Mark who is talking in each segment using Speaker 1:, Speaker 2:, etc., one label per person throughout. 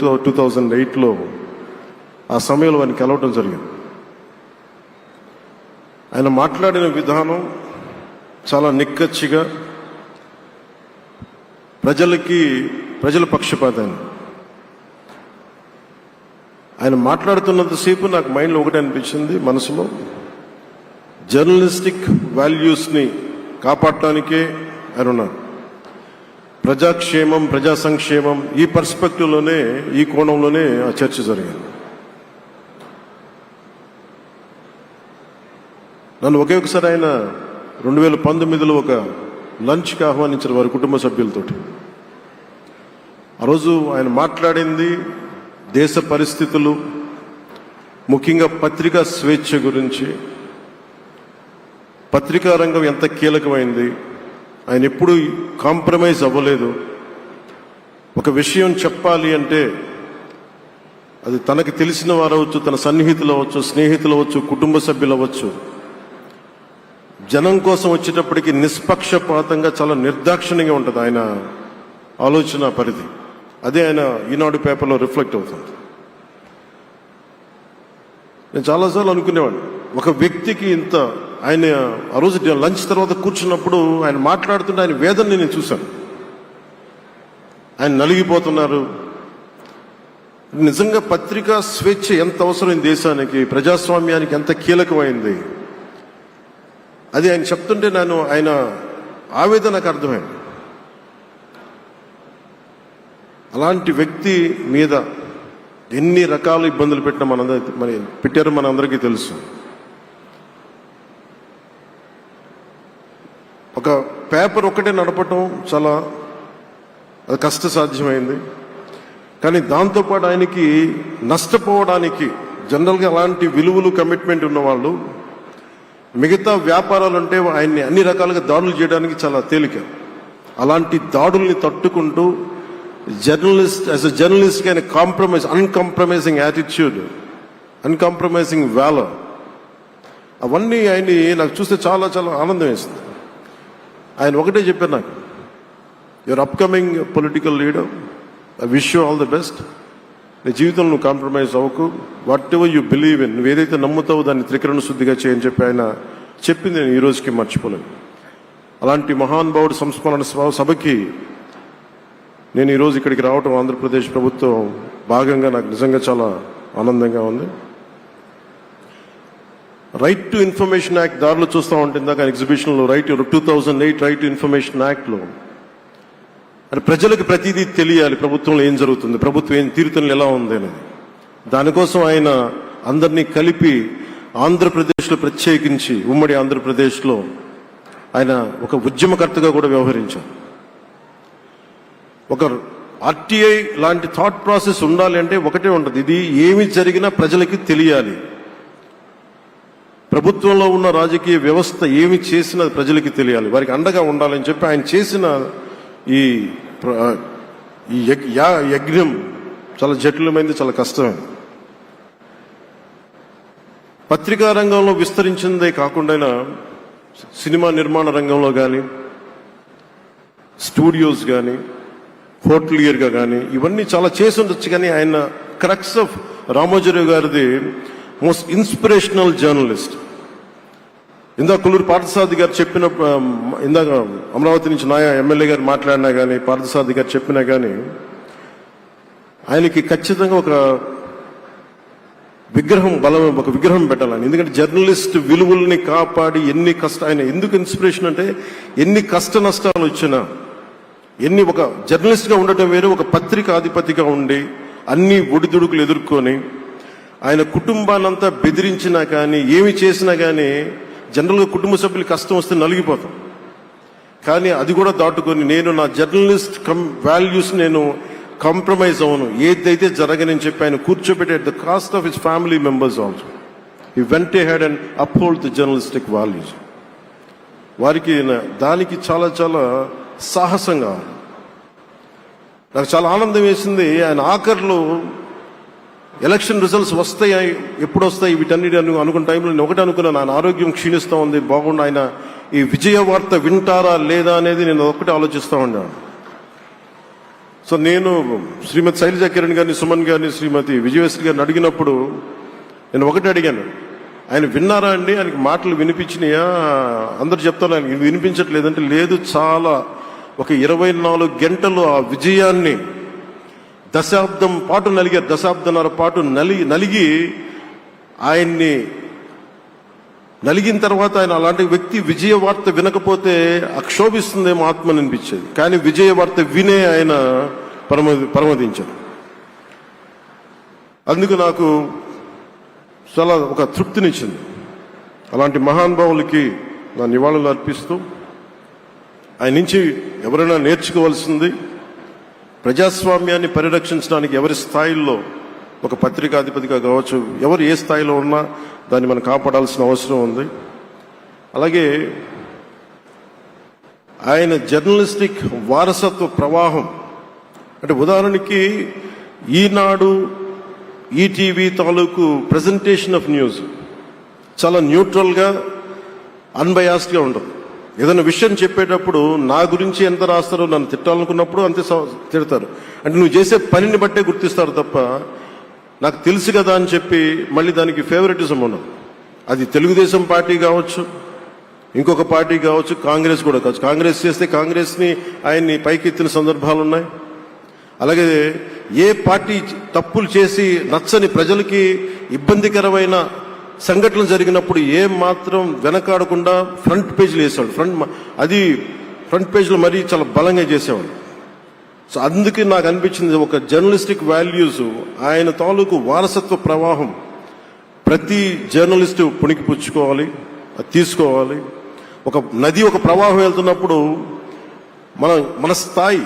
Speaker 1: Two thousand ఎయిట్లో ఆ సమయంలో ఆయన కలవటం జరిగింది. ఆయన మాట్లాడిన విధానం చాలా నిక్కచ్చిగా ప్రజలకి ప్రజల పక్షపాతాన్ని ఆయన మాట్లాడుతున్నంతసేపు నాకు మైండ్లో ఒకటి అనిపించింది మనసులో జర్నలిస్టిక్ వాల్యూస్ని కాపాడటానికే ఆయన ఉన్నారు. ప్రజాక్షేమం ప్రజా సంక్షేమం ఈ పర్స్పెక్టివ్లోనే ఈ కోణంలోనే ఆ చర్చ జరిగింది. నన్ను ఒకే ఒకసారి ఆయన రెండు వేల పంతొమ్మిదిలో ఒక లంచ్కి ఆహ్వానించారు వారి కుటుంబ సభ్యులతోటి. ఆ రోజు ఆయన మాట్లాడింది దేశ పరిస్థితులు ముఖ్యంగా పత్రికా స్వేచ్ఛ గురించి. పత్రికా రంగం ఎంత కీలకమైంది ఆయన ఎప్పుడు కాంప్రమైజ్ అవ్వలేదు. ఒక విషయం చెప్పాలి అంటే అది తనకి తెలిసిన వారవచ్చు తన సన్నిహితులు అవ్వచ్చు స్నేహితులు అవ్వచ్చు కుటుంబ సభ్యులు అవ్వచ్చు. జనం కోసం వచ్చేటప్పటికి నిష్పక్షపాతంగా చాలా నిర్దాక్షిణ్యంగా ఉంటుంది ఆయన ఆలోచన పరిధి. అదే ఆయన ఈనాడు పేపర్లో రిఫ్లెక్ట్ అవుతుంది. నేను చాలాసార్లు అనుకునేవాడిని ఒక వ్యక్తికి ఇంత ఆయన ఆ రోజు లంచ్ తర్వాత కూర్చున్నప్పుడు ఆయన మాట్లాడుతుంటే ఆయన వేదనని నేను చూశాను. ఆయన నలిగిపోతున్నారు. నిజంగా పత్రికా స్వేచ్ఛ ఎంత అవసరం ఈ దేశానికి? ప్రజాస్వామ్యానికి ఎంత కీలకమైంది? అది ఆయన చెప్తుంటే నేను ఆయన ఆవేదన నాకు అర్థమైంది. అలాంటి వ్యక్తి మీద ఎన్ని రకాల ఇబ్బందులు పెట్టినా మనందరి మరి పెట్టారో మనందరికీ తెలుసు. ఒక పేపర్ ఒకటే నడపటం చాలా అది కష్ట సాధ్యమైంది కానీ దాంతోపాటు ఆయనకి నష్టపోవడానికి జనరల్గా అలాంటి విలువలు కమిట్మెంట్ ఉన్నవాళ్ళు మిగతా వ్యాపారాలు అంటే ఆయన్ని అన్ని రకాలుగా దాడులు చేయడానికి చాలా తేలిక. అలాంటి దాడుల్ని తట్టుకుంటూ జర్నలిస్ట్ యాజ్ అ జర్నలిస్ట్ ఆయన compromise uncompromising attitude uncompromising valour. అవన్నీ ఆయన్ని నాకు చూస్తే చాలా చాలా ఆనందం వేస్తుంది ఆయన ఒకటే చెప్పారు నాకు your upcoming political leader I wish you all the best నీ జీవితంలో నువ్వు కాంప్రమైజ్ అవ్వకు. Whatever you believe in నువ్వు ఏదైతే నమ్ముతావో దాన్ని త్రికరణ శుద్ధిగా చేయని చెప్పి ఆయన చెప్పింది నేను ఈ రోజుకి మర్చిపోలేను. అలాంటి మహానుభావుడు సంస్మరణ సభ- సభకి నేను ఈరోజు ఇక్కడికి రావటం ఆంధ్రప్రదేశ్ ప్రభుత్వం భాగంగా నాకు నిజంగా చాలా ఆనందంగా ఉంది. రైట్ టు ఇన్ఫర్మేషన్ యాక్ట్ దారిలో చూస్తూ ఉంటే ఇందాక ఎగ్జిబిషన్లో right two thousand eight right to information యాక్ట్లో అది ప్రజలకు ప్రతిదీ తెలియాలి. ప్రభుత్వంలో ఏం జరుగుతుంది? ప్రభుత్వం ఏం తీరుతలు ఎలా ఉంది అనేది. దానికోసం ఆయన అందరినీ కలిపి ఆంధ్రప్రదేశ్లో ప్రత్యేకించి ఉమ్మడి ఆంధ్రప్రదేశ్లో ఆయన ఒక ఉద్యమకర్తగా కూడా వ్యవహరించారు. ఒక ఆర్టీఐ లాంటి థాట్ ప్రాసెస్ ఉండాలి అంటే ఒకటే ఉంటుంది. ఇది ఏమి జరిగినా ప్రజలకి తెలియాలి. ప్రభుత్వంలో ఉన్న రాజకీయ వ్యవస్థ ఏమి చేసినా ప్రజలకి తెలియాలి. వారికి అండగా ఉండాలని చెప్పి ఆయన చేసిన ఈ యా- యజ్ఞం చాలా జటిలమైంది చాలా కష్టమైంది. పత్రికా రంగంలో విస్తరించిందే కాకుండా సినిమా నిర్మాణ రంగంలో కానీ స్టూడియోస్ కానీ హోటలియర్గా కానీ ఇవన్నీ చాలా చేసి ఉండొచ్చు కానీ ఆయన క్రక్స్ ఆఫ్ రామోజీరావు గారిది మోస్ట్ ఇన్స్పిరేషనల్ జర్నలిస్ట్. ఇందాక కుల్లూరు పార్థసారథి గారు చెప్పిన ఇందాక అమరావతి నుంచి నాయ ఎమ్మెల్యే గారు మాట్లాడినా కానీ పార్థసారథి గారు చెప్పినా కానీ ఆయనకి ఖచ్చితంగా ఒక విగ్రహం బలం ఒక విగ్రహం పెట్టాలని. ఎందుకంటే జర్నలిస్ట్ విలువల్ని కాపాడి ఎన్ని కష్ట ఆయన ఎందుకు ఇన్స్పిరేషన్ అంటే ఎన్ని కష్ట నష్టాలు వచ్చినా ఎన్ని ఒక జర్నలిస్ట్గా ఉండటం వేరు ఒక పత్రిక అధిపతిగా ఉండి అన్ని ఒడిదుడుకులు ఎదుర్కొని ఆయన కుటుంబాన్నంతా బెదిరించినా కానీ ఏమి చేసినా కానీ జనరల్గా కుటుంబ సభ్యులు కష్టం వస్తే నలిగిపోతాం. కానీ అది కూడా దాటుకొని నేను నా జర్నలిస్ట్ కం వాల్యూస్ నేను కాంప్రమైజ్ అవను ఏదైతే జరగనని చెప్పి ఆయన కూర్చోబెట్టి at the cost of his family members also. He went ahead and upheld the journalistic values వారికి దానికి చాలా చాలా సాహసంగా. నాకు చాలా ఆనందం వేసింది. ఆయన ఆఖరిలో ఎలక్షన్ రిజల్ట్స్ వస్తాయి ఎప్పుడు వస్తాయి వీటన్నిటి అను అనుకున్న టైంలో నేను ఒకటి అనుకున్నాను ఆయన ఆరోగ్యం క్షీణిస్తూ ఉంది బాగుండు ఆయన. ఈ విజయ వార్త వింటారా లేదా అనేది నేను ఒకటి ఆలోచిస్తూ ఉన్నాను. సో నేను శ్రీమతి శైలజ కిరణ్ గారిని సుమన్ గారిని శ్రీమతి విజయశ్రీ గారిని అడిగినప్పుడు నేను ఒకటి అడిగాను. ఆయన విన్నారా అండి? ఆయనకి మాటలు వినిపించినాయా? అందరు చెప్తారు ఆయన వినిపించట్లేదంటే లేదు చాలా ఒక ఇరవై నాలుగు గంటలు ఆ విజయాన్ని దశాబ్దం పాటు నలిగే దశాబ్దంన్నర పాటు నలిగి నలిగి ఆయన్ని నలిగిన తర్వాత ఆయన అలాంటి వ్యక్తి విజయ వార్త వినకపోతే అక్షోభిస్తుందేమో ఆత్మ అనిపించేది కానీ విజయ వార్త వినే ఆయన పరమ పరమదించారు అందుకు నాకు చాలా ఒక తృప్తినిచ్చింది. అలాంటి మహానుభావులకి నా నివాళులు అర్పిస్తూ ఆయన నుంచి ఎవరైనా నేర్చుకోవాల్సింది ప్రజాస్వామ్యాన్ని పరిరక్షించడానికి ఎవరి స్థాయిల్లో ఒక పత్రికాధిపతిగా కావచ్చు ఎవరు ఏ స్థాయిలో ఉన్నా దాన్ని మనం కాపాడాల్సిన అవసరం ఉంది. అలాగే ఆయన జర్నలిస్టిక్ వారసత్వ ప్రవాహం. అంటే ఉదాహరణకి ఈనాడు ఈటీవీ తాలూకు ప్రజెంటేషన్ ఆఫ్ న్యూస్ చాలా న్యూట్రల్గా అన్బయాస్డ్గా ఉండదు. ఏదైనా విషయం చెప్పేటప్పుడు నా గురించి ఎంత రాస్తారో నన్ను తిట్టాలనుకున్నప్పుడు అంతే తిడతారు. అంటే నువ్వు చేసే పనిని బట్టే గుర్తిస్తారు తప్ప నాకు తెలుసు కదా అని చెప్పి మళ్ళీ దానికి ఫేవరెటిజం ఉండదు. అది తెలుగుదేశం పార్టీ కావచ్చు ఇంకొక పార్టీ కావచ్చు కాంగ్రెస్ కూడా కావచ్చు. కాంగ్రెస్ చేస్తే కాంగ్రెస్ని ఆయన్ని పైకెత్తిన సందర్భాలు ఉన్నాయి. అలాగే ఏ పార్టీ తప్పులు చేసి నచ్చని ప్రజలకి ఇబ్బందికరమైన సంఘటనలు జరిగినప్పుడు ఏం మాత్రం వెనకాడకుండా ఫ్రంట్ పేజీలు వేసేవాడు ఫ్రంట్ అది ఫ్రంట్ పేజీలో మరీ చాలా బలంగా చేసేవాడు సో అందుకే నాకు అనిపించింది ఒక జర్నలిస్టిక్ వాల్యూస్ ఆయన తాలూకు వారసత్వ ప్రవాహం. ప్రతి జర్నలిస్టు పుణికి పుచ్చుకోవాలి అది తీసుకోవాలి. ఒక నది ఒక ప్రవాహం వెళ్తున్నప్పుడు మన మన స్థాయి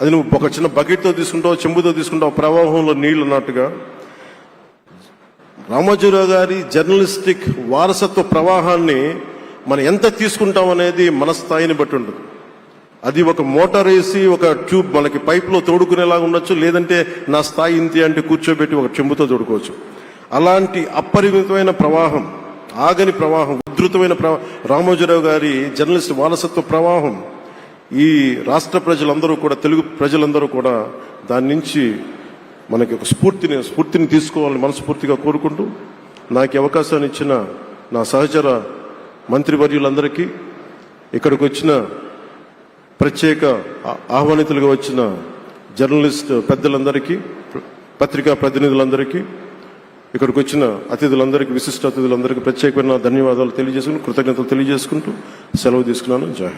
Speaker 1: అది నువ్వు ఒక చిన్న బకెట్తో తీసుకుంటావు చెంబుతో తీసుకుంటావు ప్రవాహంలో నీళ్ళు ఉన్నట్టుగా. రామోజీరావు గారి జర్నలిస్టిక్ వారసత్వ ప్రవాహాన్ని మనం ఎంత తీసుకుంటాం అనేది మన స్థాయిని బట్టి ఉంటుంది. అది ఒక మోటార్ వేసి ఒక ట్యూబ్ మనకి పైప్లో తోడుకునేలాగా ఉండొచ్చు లేదంటే నా స్థాయి ఇంతే అంటే కూర్చోబెట్టి ఒక చెంబుతో తోడుకోవచ్చు. అలాంటి అపరిమితమైన ప్రవాహం ఆగని ప్రవాహం ఉధృతమైన ప్రవా రామోజీరావు గారి జర్నలిస్ట్ వారసత్వ ప్రవాహం ఈ రాష్ట్ర ప్రజలందరూ కూడా తెలుగు ప్రజలందరూ కూడా దాని నుంచి మనకి ఒక స్ఫూర్తిని స్ఫూర్తిని తీసుకోవాలని మనస్ఫూర్తిగా కోరుకుంటూ నాకు అవకాశాన్ని ఇచ్చిన నా సహచర మంత్రివర్యులందరికీ ఇక్కడికి వచ్చిన ప్రత్యేక ఆహ్వానితులుగా వచ్చిన జర్నలిస్ట్ పెద్దలందరికీ పత్రికా ప్రతినిధులందరికీ ఇక్కడికి వచ్చిన అతిథులందరికీ విశిష్ట అతిథులందరికీ ప్రత్యేకమైన ధన్యవాదాలు తెలియజేసుకుని కృతజ్ఞతలు తెలియజేసుకుంటూ సెలవు తీసుకున్నాను. జై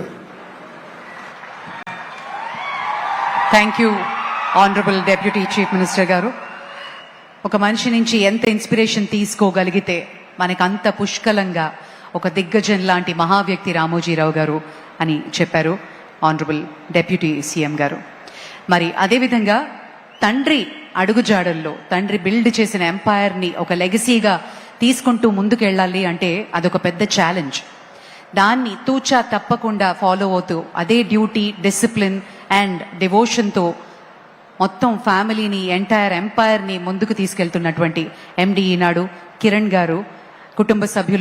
Speaker 2: thank you honourable deputy chief minister గారు ఒక మనిషి నుంచి ఎంత ఇన్స్పిరేషన్ తీసుకోగలిగితే మనకు అంత పుష్కలంగా ఒక దిగ్గజం లాంటి మహా వ్యక్తి రామోజీరావు గారు అని చెప్పారు ఆనరబుల్ డెప్యూటీ సీఎం గారు. మరి అదేవిధంగా తండ్రి అడుగుజాడల్లో తండ్రి బిల్డ్ చేసిన ఎంపైర్ని ఒక లెగసీగా తీసుకుంటూ ముందుకెళ్ళాలి అంటే అదొక పెద్ద ఛాలెంజ్. దాన్ని తూచా తప్పకుండా ఫాలో అవుతూ అదే డ్యూటీ డిసిప్లిన్ అండ్ డివోషన్తో మొత్తం ఫ్యామిలీని ఎంటైర్ ఎంపైర్ని ముందుకు తీసుకెళ్తున్నటువంటి ఎండి ఈనాడు కిరణ్ గారు కుటుంబ సభ్యులు.